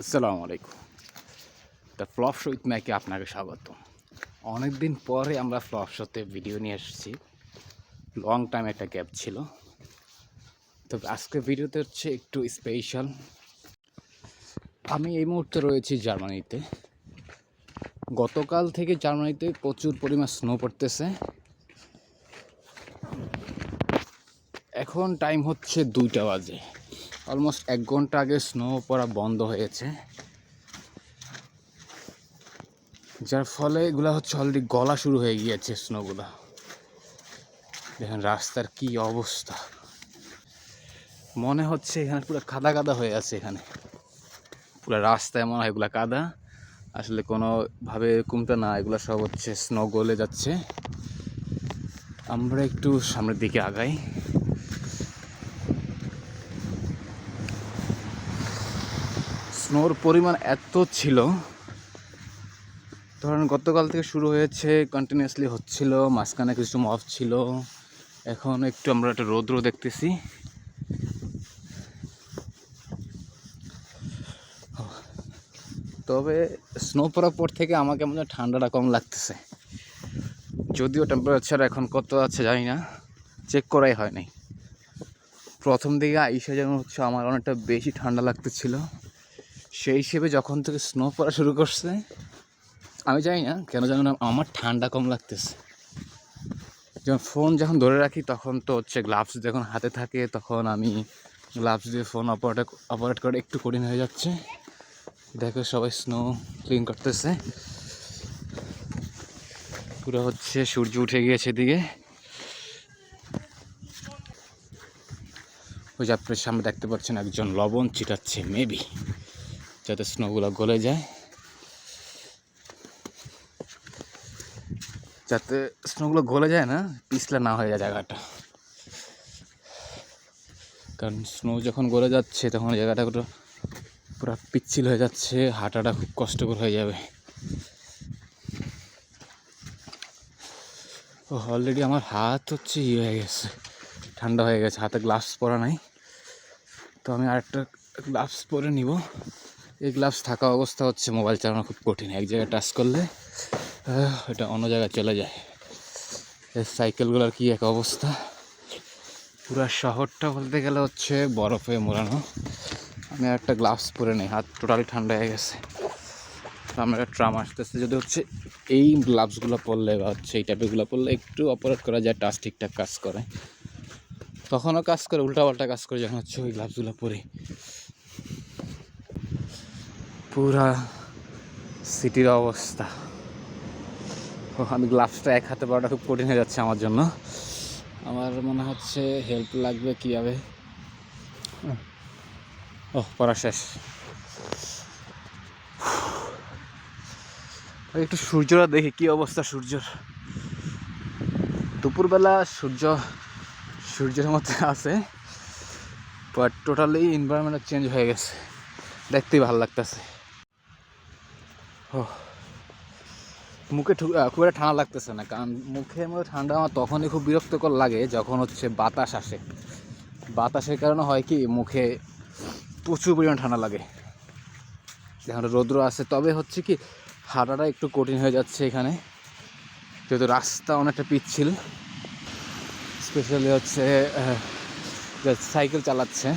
আসসালামু আলাইকুম। The flop show with ম্যাকে আপনাকে স্বাগত অনেক দিন পরে আমরা ফ্লপ শোতে ভিডিও নিয়ে এসেছি। লং টাইম একটা গ্যাপ ছিল। তো আজকে ভিডিওতে হচ্ছে একটু স্পেশাল আমি এই মুহূর্তে রয়েছি জার্মানিতে গতকাল থেকে জার্মানিতে প্রচুর পরিমাণ স্নো পড়তেছে। এখন টাইম হচ্ছে দুইটা বাজে। অলমোস্ট এক ঘণ্টা আগে স্নো পড়া বন্ধ হয়েছে। যার ফলে এগুলা হচ্ছে অলরেডি গলা শুরু হয়ে গিয়েছে স্নোগুলা দেখেন রাস্তার কি অবস্থা। মনে হচ্ছে এখানে পুরো কাদা কাদা হয়ে আছে এখানে। পুরো রাস্তায় মনে হয় এগুলা কাদা। আসলে কোনোভাবে কমতে না, এগুলো সব হচ্ছে স্নো গলে যাচ্ছে। আমরা একটু সামনের দিকে আগাই। স্নোর পরিমাণ এত ছিল। ধরেন গতকাল থেকে শুরু হয়েছে কন্টিনিউয়াসলি হচ্ছিল, মাঝখানে কিছু অফ ছিল। এখন একটু আমরা একটা রৌদ্র দেখতেছি। তবে স্নো পড়ার পর থেকে আমাকে মনে ঠান্ডাটা কম লাগতেছে। যদিও টেম্পারেচার এখন কত আছে জানি না চেক করাই হয় নাই প্রথম দিকে আইসা যেমন হচ্ছে আমার অনেকটা বেশি ঠান্ডা লাগতেছিল। সেই হিসেবে যখন থেকে স্নো পড়া শুরু করছে, আমি জানি না কেন জানি না, আমার ঠান্ডা কম লাগতেছে। যখন ফোন যখন ধরে রাখি, তখন তো হচ্ছে গ্লাভস যখন হাতে থাকে, তখন আমি গ্লাভস দিয়ে ফোন অপারেট অপারেট করে একটু কঠিন হয়ে যাচ্ছে। দেখো সবাই স্নো ক্লিন করতেছে। পুরো হচ্ছে সূর্য উঠে গিয়েছে এদিকে। ওই যে আপনার সামনে দেখতে পাচ্ছেন একজন লবণ ছিটাচ্ছে মেবি যাতে স্নোগুলো গলে যায়। যাতে স্নোগুলো গলে যায় না, পিছলা না হয়ে যায় জায়গাটা। কারণ স্নো যখন গলে যাচ্ছে, তখন জায়গাটা পুরো পুরো পিচ্ছিল হয়ে যাচ্ছে, হাঁটাটা খুব কষ্টকর হয়ে যাবে। ও অলরেডি আমার হাত হচ্ছে ইয়ে হয়ে গেছে, ঠান্ডা হয়ে গেছে, হাতে গ্লাভস পরা নাই। তো আমি আরেকটা গ্লাভস পরে নিব। এই গ্লাভস থাকা অবস্থা হচ্ছে মোবাইল চালানো খুব কঠিন। এক জায়গায় টাচ করলে এটা অন্য জায়গায় চলে যায়। এই সাইকেলগুলোর কি এক অবস্থা? পুরা শহরটা বলতে গেলে হচ্ছে বরফে মোড়ানো। আমি একটা গ্লাভস পরে নেই, হাত টোটালি ঠান্ডা হয়ে গেছে। আমার একটা ট্রাম আসতেছে, যদি হচ্ছে এই গ্লাভসগুলো পরলে বা হচ্ছে এই টাইপেরগুলো পরলে একটু অপারেট করা যায় টাচ ঠিকঠাক কাজ করে। তখনও কাজ করে, উল্টাপাল্টা কাজ করে যখন হচ্ছে ওই গ্লাভসগুলো পরি। পুরা সিটির অবস্থা। আমি গ্লাভসটা এক হাতে পাওয়াটা খুব কঠিন হয়ে যাচ্ছে আমার জন্য। আমার মনে হচ্ছে হেল্প লাগবে কীভাবে? ও পড়া শেষ। একটু সূর্যটা দেখি, কি অবস্থা সূর্যর? দুপুরবেলা সূর্য, সূর্যের মধ্যে আছে বাট টোটালি এনভায়রনমেন্ট চেঞ্জ হয়ে গেছে। দেখতেই ভালো লাগতেছে। মুখে খুব একটা ঠান্ডা লাগতেছে না, কারণ মুখের মধ্যে ঠান্ডা আমার তখনই খুব বিরক্তকর লাগে যখন হচ্ছে বাতাস আসে। বাতাসের কারণে হয় কি, মুখে প্রচুর পরিমাণ ঠান্ডা লাগে। এখন রৌদ্র আসে, তবে হচ্ছে কি, হাঁটাটা একটু কঠিন হয়ে যাচ্ছে এখানে। যেহেতু রাস্তা অনেকটা পিচ্ছিল, স্পেশালি হচ্ছে সাইকেল চালাচ্ছে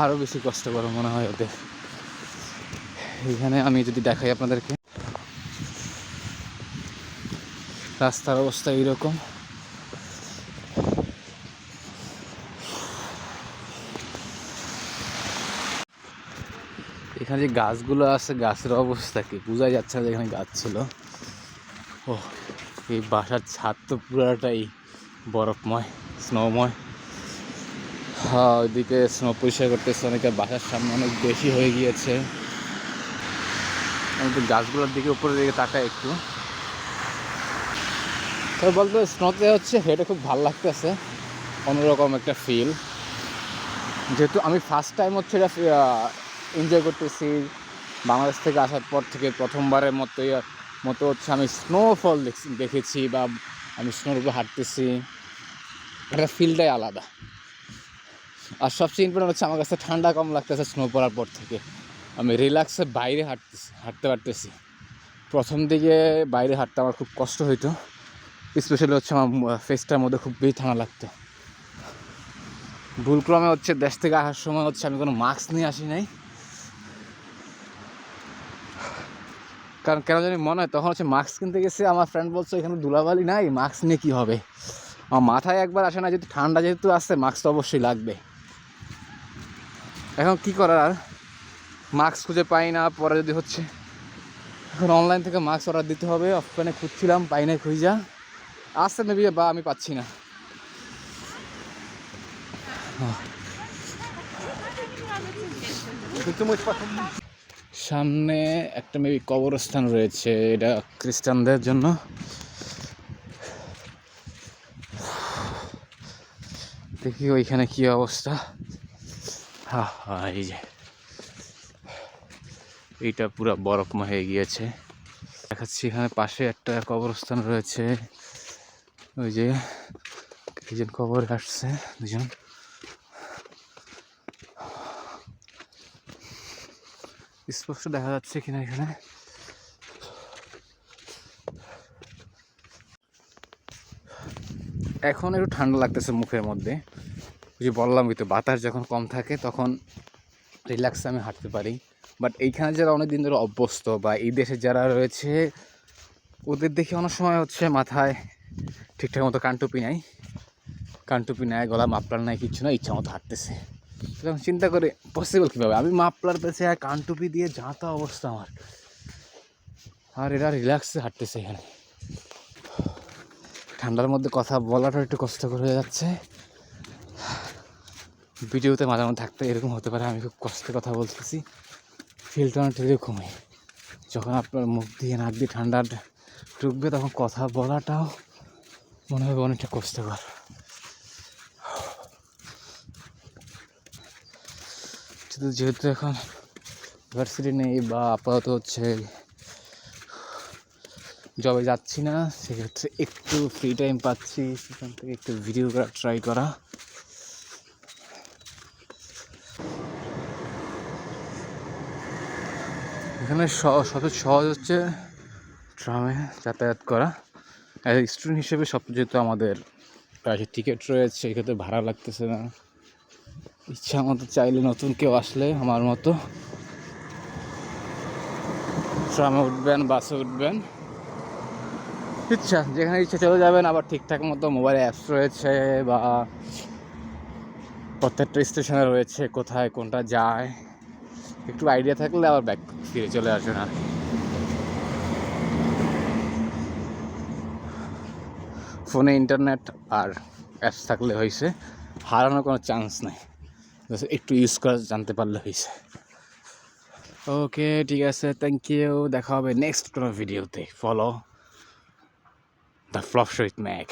আরও বেশি কষ্টকর মনে হয় ওদের। এখানে আমি যদি দেখাই আপনাদেরকে, রাস্তার অবস্থা এইরকম। এখানে যে গাছগুলো আছে, গাছের অবস্থা কি? বোঝা যাচ্ছে না যে এখানে গাছ ছিল। ও এই বাসার ছাদ তো পুরাটাই বরফময়, স্নোময়। হ্যাঁ ওইদিকে স্নো পরিষ্কার করতেছে অনেকে, বাসার সামনে অনেক বেশি হয়ে গিয়েছে। আমি তো গাছগুলোর দিকে উপরের দিকে তাকাই একটু। তবে বলতে স্নোতে হচ্ছে হেঁটে খুব ভালো লাগতেছে, অন্যরকম একটা ফিল যেহেতু আমি ফার্স্ট টাইম হচ্ছে এটা এনজয় করতেছি, বাংলাদেশ থেকে আসার পর থেকে প্রথমবারের মতো মতো হচ্ছে আমি স্নোফল দেখেছি বা আমি স্নোর উপর হাঁটতেছি। এটা ফিলটাই আলাদা। আর সবচেয়ে ইম্পর্টেন্ট হচ্ছে আমার কাছে ঠান্ডা কম লাগতেছে স্নো পড়ার পর থেকে। আমি রিল্যাক্সে বাইরে হাঁটতেছি, হাঁটতে পারতেছি। প্রথম দিকে বাইরে হাঁটতে আমার খুব কষ্ট হইতো স্পেশালি হচ্ছে আমার ফেসটার মধ্যে খুব বেশি ঠান্ডা লাগতো। ভুলক্রমে হচ্ছে দেশ থেকে আসার সময় হচ্ছে আমি কোনো মাস্ক নিয়ে আসি নাই। কারণ কেন জানি মনে হয় তখন হচ্ছে মাস্ক কিনতে গেছে, আমার ফ্রেন্ড বলছে, এখানে ধুলাবালি নাই মাস্ক নিয়ে কী হবে? আমার মাথায় একবার আসে না, যেহেতু ঠান্ডা যেহেতু আসছে মাস্ক তো অবশ্যই লাগবে। এখন কি করার আর? মাস্ক খুঁজে পাই না, পরে যদি হচ্ছে, এখন অনলাইন থেকে মাস্ক অর্ডার দিতে হবে অফলাইনে খুঁজছিলাম, পাই না খুঁজা। আসছে মেবি বা আমি পাচ্ছি না। সামনে একটা মেবি কবরস্থান রয়েছে, এটা খ্রিস্টানদের জন্য। দেখি ওইখানে কি অবস্থা। হা হা, এই যে। এইটা পুরো বরফময় হয়ে গিয়েছে। দেখাচ্ছি এখানে পাশে একটা কবরস্থান রয়েছে। ওই যে দুজন কবর আসছে দুজন। স্পষ্ট দেখা যাচ্ছে কিনা এখানে? এখন একটু ঠান্ডা লাগতেছে মুখের মধ্যে। যে বললাম তো, বাতাস যখন কম থাকে তখন রিল্যাক্সে আমি হাঁটতে পারি। বাট এইখানে যারা অনেক দিন ধরে অভ্যস্ত বা এই দেশে যারা রয়েছে, ওদের দেখে অনেক সময় হচ্ছে মাথায় ঠিকঠাক মতো কানটুপি নাই। কানটুপি নেয় গলা মাপলার নাই, কিচ্ছু না ইচ্ছা মতো হাঁটতেছে। তখন চিন্তা করে পসিবল কীভাবে? আমি মাপলার পেছে আর কানটুপি দিয়ে যাতা অবস্থা আমার। আর এরা রিল্যাক্সে হাঁটতেছে এখানে। ঠান্ডার মধ্যে কথা বলাটা একটু কষ্টকর হয়ে যাচ্ছে। ভিডিওতে মাঝে মাঝে থাকতে এরকম হতে পারে, আমি খুব কষ্টে কথা বলতেছি। ফিলটা অনেকটা এরকমই যখন আপনার মুখ দিয়ে নাক দিয়ে ঠান্ডা ঢুকবে, তখন কথা বলাটাও মনে হবে অনেকটা কষ্টকর। কিন্তু যেহেতু এখন ইউনিভার্সিটি নেই বা আপাতত হচ্ছে জবে যাচ্ছি না, সেক্ষেত্রে একটু ফ্রি টাইম পাচ্ছি, সেখান থেকে একটু ভিডিও করা ট্রাই করা। এখানে সবচেয়ে সহজ হচ্ছে ট্রামে যাতায়াত করা। অ্যাজ স্টুডেন্ট হিসেবে সব যেহেতু আমাদের কাছে টিকিট রয়েছে, এক্ষেত্রে ভাড়া লাগতেছে না। ইচ্ছা মতো চাইলে নতুন কেউ আসলে আমার মতো। ট্রামে উঠবেন, বাসে উঠবেন। ইচ্ছা, যেখানে ইচ্ছা চলে যাবেন, আবার ঠিকঠাক মতো মোবাইলে অ্যাপস রয়েছে বা প্রত্যেকটা স্টেশনে রয়েছে কোথায় কোনটা যায়। একটু আইডিয়া থাকলে আবার ব্যাক ফিরে চলে আসবেন আর। ফোনে ইন্টারনেট আর অ্যাপস থাকলে হয়েছে। হারানোর কোনো চান্স নাই। একটু ইউজ করা, জানতে পারলে হয়েছে। ওকে ঠিক আছে থ্যাংক ইউ দেখা হবে নেক্সট কোনো ভিডিওতে follow the flop with Mac